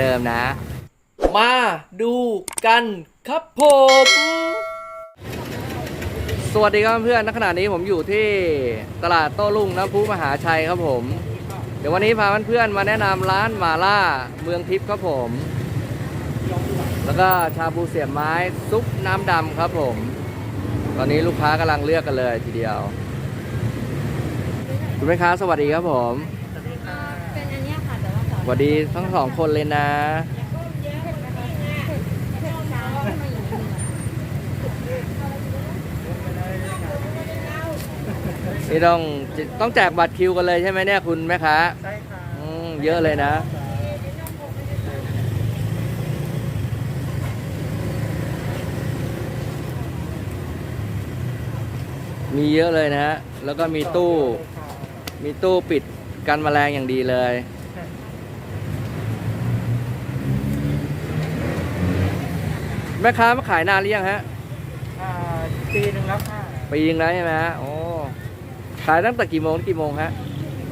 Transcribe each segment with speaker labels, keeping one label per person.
Speaker 1: เดิมนะ มาดูกันครับผม สวัสดีครับเพื่อนณขณะนี้ผมอยู่ที่ตลาดโต้รุ่งน้ำพุมหาชัยครับผม เดี๋ยววันนี้พาเพื่อนๆมาแนะนำร้านหมาล่าเมืองทิพย์ครับผม แล้วก็ชาบูเสียบไม้ซุปน้ำดำครับผม ตอนนี้ลูกค้ากำลังเลือกกันเลยทีเดียว คุณแม่ค้าสวัสดีครับผม
Speaker 2: เป็นอันเนี้ยค่ะ แต่ ว่าขอ
Speaker 1: สวัสดีทั้งสองคนเลยนะ
Speaker 2: เผ็ดนะคะเผ็ดเผ็ดช้าขึ้นมาอย่างนี้
Speaker 1: นี่ต้องต้องแจกบัตรคิวกันเลยใช่ไหมเนี่ยคุณแม่ค้า
Speaker 3: ใช่ค่ะ
Speaker 1: อืมเยอะเลยนะมีเยอะเลยนะฮะ แล้วก็มีตู้ มีตู้ปิดกันแมลงอย่างดีเลย แม่ค้ามาขายนานหรือยังฮะ
Speaker 3: อ่าปีหนึ่งแล้วค่ะ
Speaker 1: ปีนึงแล้วใช่ไหมฮะโอ้ขายตั้งแต่กี่โมงถึงกี่โมงฮะ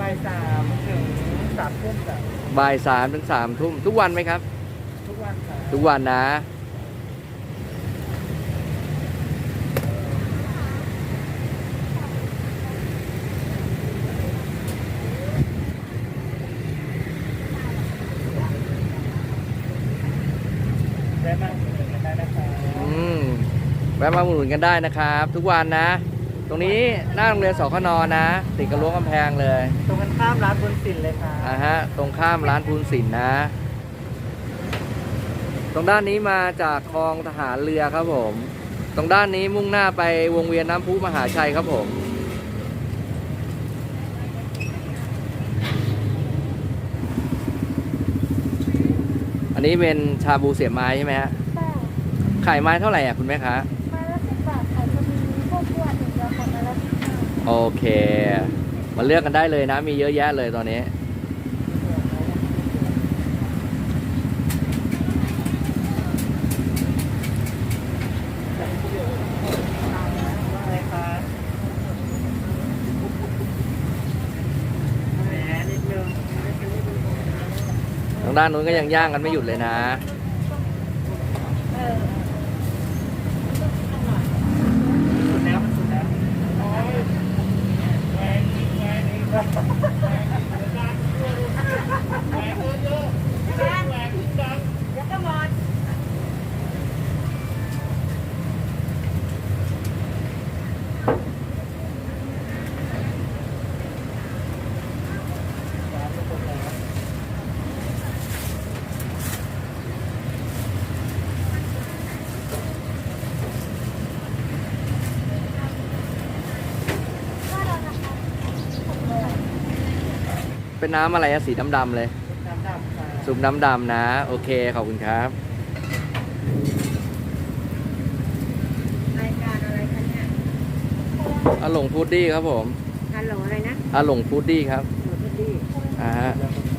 Speaker 3: บ่ายสามถึงสามทุ่มจ้ะ
Speaker 1: บ่ายสามถึงสามทุ่มทุกวันไหมครับ
Speaker 3: ทุกวันค่ะ
Speaker 1: ทุกวันนะ
Speaker 3: ได้มากถึงกัน ได้นะคะ
Speaker 1: อืมแวะมาอุดหนุนกันได้นะครับ ทุกวันนะ ตรงนี้หน้าโรงเรียนสคนนะ ติดกับรั้วกำแพงเลย
Speaker 3: ตรงกันข้ามร้านบนสินเลยค่ะ
Speaker 1: อ่าฮะตรงข้ามร้านพูนศิลป์นะ ตรงด้านนี้มาจากคลองทหารเรือครับผม ตรงด้านนี้มุ่งหน้าไปวงเวียนน้ำพุมหาชัยครับผมอันนี้เป็นชาบูเสียบไม้ใช่ไหมฮะ
Speaker 2: ใช่
Speaker 1: ขายไม้เท่าไหร่อะคุณแม่คะ
Speaker 2: ไม้ละสิบบาทค่ะจะมีพวกขวดถึงเดียวคนละสิบห้า
Speaker 1: โอเค มาเลือกกันได้เลยนะ มีเยอะแยะเลยตอนนี้
Speaker 3: แหมนิดนึง
Speaker 1: ทางด้านนู้นก็ยังย่างกันไม่หยุดเลยนะ
Speaker 2: เออ
Speaker 3: สุดแล้วมันสุดแล้ว
Speaker 2: แล้วก็หมด
Speaker 1: เป็นน้ำอะไรอะสีดำๆเลย
Speaker 3: น้ำดำค่ะ
Speaker 1: ซุปน้ำดำนะ โอเค ขอบคุณครับ
Speaker 2: รายการอะไรคะเนี่ย
Speaker 1: อาหลงฟูดดี้ครับผม
Speaker 2: ฮัลโหลอะไรนะ
Speaker 1: อาหลงฟูดดี้ครับ
Speaker 2: หนูพุดดี้
Speaker 1: อ่าฮะ
Speaker 2: ฮัลโหลพุดดี้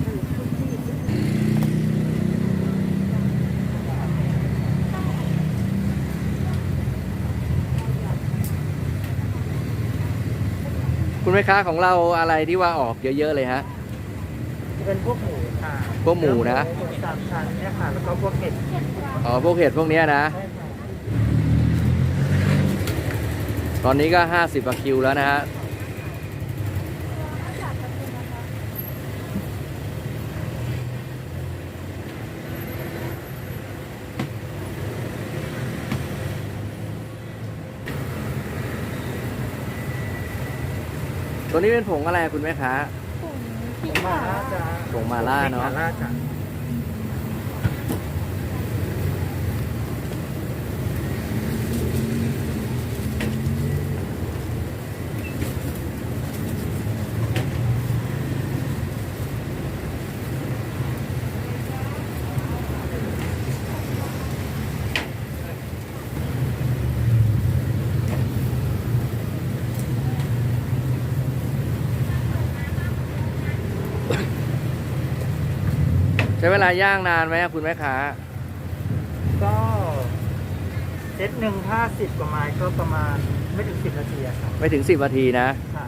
Speaker 1: คุณแม่ค้าของเราอะไรที่ว่าออกเยอะๆเลยฮะ
Speaker 3: จะ เป็นพวกหมูค่ะ
Speaker 1: พวกหมูนะ
Speaker 3: หมูสามชั้นเนี่ยค่ะ แล้วก็พวกเห็ด
Speaker 1: อ๋อพวกเห็ดพวกเนี้ยนะ
Speaker 3: ใช่ค่ะ
Speaker 1: ตอนนี้ก็50กว่าคิวแล้วนะฮะตัวนี้เป็นผงอะไรคุณแม่ค้า
Speaker 2: ปุ่ม
Speaker 3: ห
Speaker 2: พริ
Speaker 3: มู
Speaker 2: ก
Speaker 3: มา
Speaker 2: ขา
Speaker 3: ล่าจ้า
Speaker 1: ผงมาล่าเนาะ
Speaker 3: มาล่าจ้ะ
Speaker 1: เวลาย่างนานไหมคุณแม่ค้า
Speaker 3: ก็เซตหนึ่งถ้าสิบกว่าไม้ก็ประมาณไม่ถึงสิบนาทีอะค่ะ
Speaker 1: ไม่ถึง10นาทีนะ
Speaker 3: ค่ะ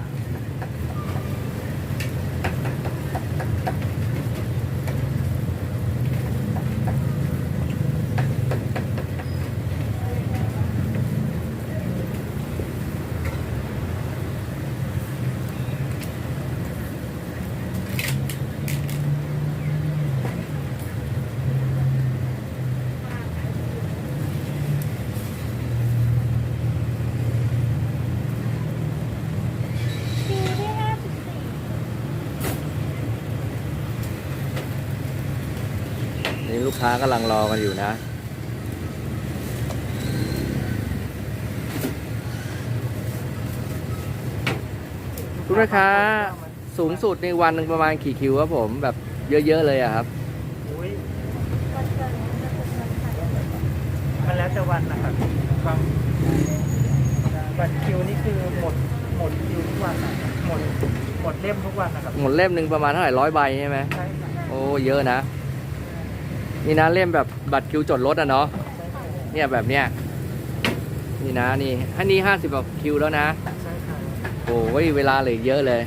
Speaker 1: ค้ากำลังรอกันอยู่นะ คุณแม่ค้าสูงสุดในวันหนึ่งประมาณกี่คิวครับผมแบบเยอะ ๆ เลยอะครับ
Speaker 3: อุ้ย
Speaker 2: วันเกิดจะเป็นวันขาย
Speaker 3: มันแล้วแต่วันนะครับบางบัตรคิวนี่คือหมดหมดคิวทุกวันอะหมดหมดเล่มทุกวันนะครับ
Speaker 1: หมดเล่มหนึ่งประมาณเท่าไหร่ร้อยใบใช่ไหม
Speaker 3: ใช่ค่ะ
Speaker 1: โอ้เยอะนะ นี่นะเล่มแบบบัตรคิวจดรถอะเนาะเนี่ยแบบเนี้ยนี่นะนี่อันนี้ห้าสิบกว่าคิวแล้วนะ
Speaker 3: ใช่ค่ะ
Speaker 1: โอ้ยเวลาเหลืออกเยอะเลย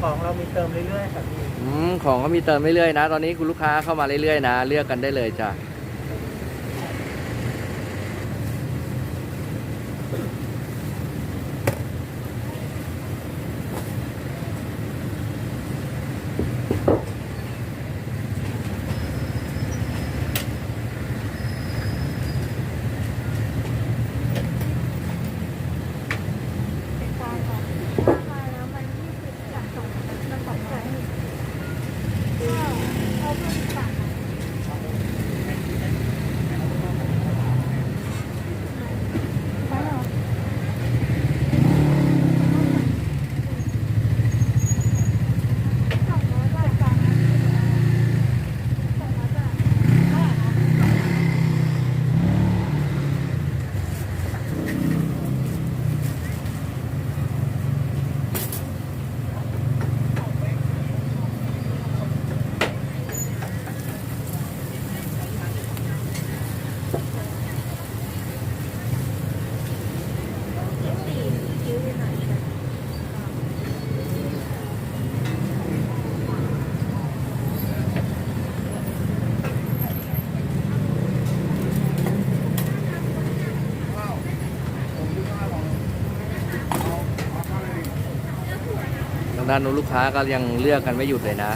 Speaker 3: ของเรามีเติมเรื่อยๆค่ะพี่
Speaker 1: อืมของก็มีเติมเรื่อยๆนะ ตอนนี้คุณลูกค้าเข้ามาเรื่อยๆนะ เลือกกันได้เลยจ้ะ
Speaker 2: ติดตามค่ะถ้ามาแล้วมันยี่สิบจากสองจะสองแสนก็เอาเพิ่มสามใช่เหรอสองร้อยบาทสามสองร้อยบาทเท่าไหร่นะ สี่คิ้วอยู่ไหนนะ
Speaker 1: ทางด้านนู้นลูกค้าก็ยังเลือกกันไม่หยุดเลยนะ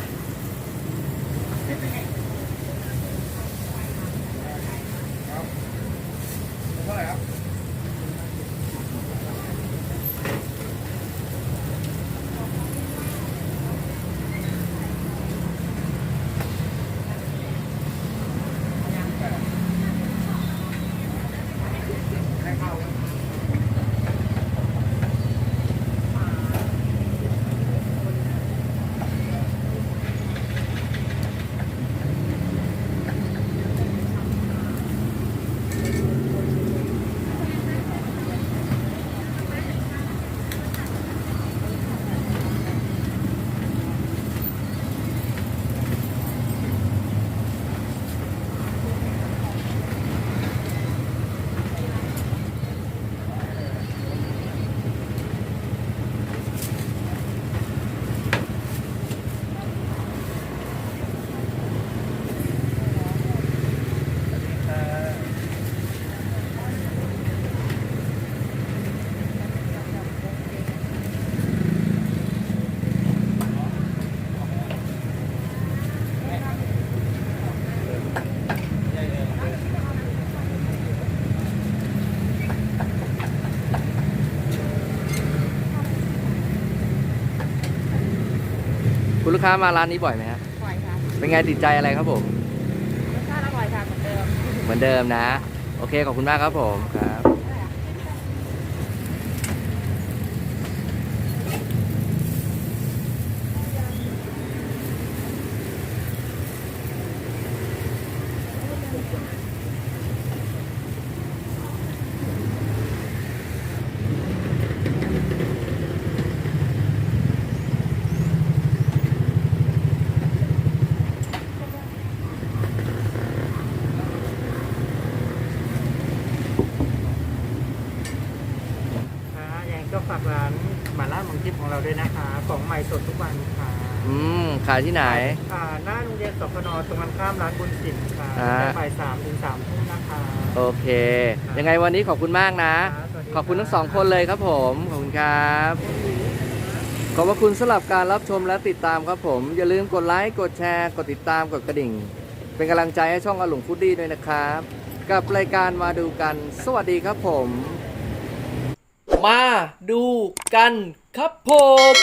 Speaker 1: คุณลูกค้ามาร้านนี้บ่อยไหมฮะ
Speaker 2: บ่อยค่ะ
Speaker 1: เป็นไงติดใจอะไรครับผม
Speaker 2: รสชาติอร่อยค่ะเหมือนเดิม
Speaker 1: เหมือนเดิมนะ โอเคขอบคุณมากครับผมครับ
Speaker 3: ฝากร้านหมาล่าเมืองทิพย์ของเราด้วยนะคะของใหม่สดทุกวันค่ะ
Speaker 1: อืมขายที่ไหน
Speaker 3: อ่าหน้าโรงเรียนสพนตรงกันข้ามร้านบุญสินค่ะ
Speaker 1: อ่า
Speaker 3: ตั้งแต่บ่ายสามถึงสามทุ่มนะคะ
Speaker 1: โอเค ยังไงวันนี้ขอบคุณมากนะ
Speaker 3: ครับสวัสดี
Speaker 1: ขอบคุณทั้งสองคนเลยครับผม ขอบคุณครับ ขอบพระคุณสำหรับการรับชมและติดตามครับผม อย่าลืมกดไลค์ กดแชร์ กดติดตาม กดกระดิ่ง เป็นกำลังใจให้ช่องอลุงฟุดดี้ด้วยนะครับ กับรายการมาดูกัน สวัสดีครับผม มาดูกันครับผม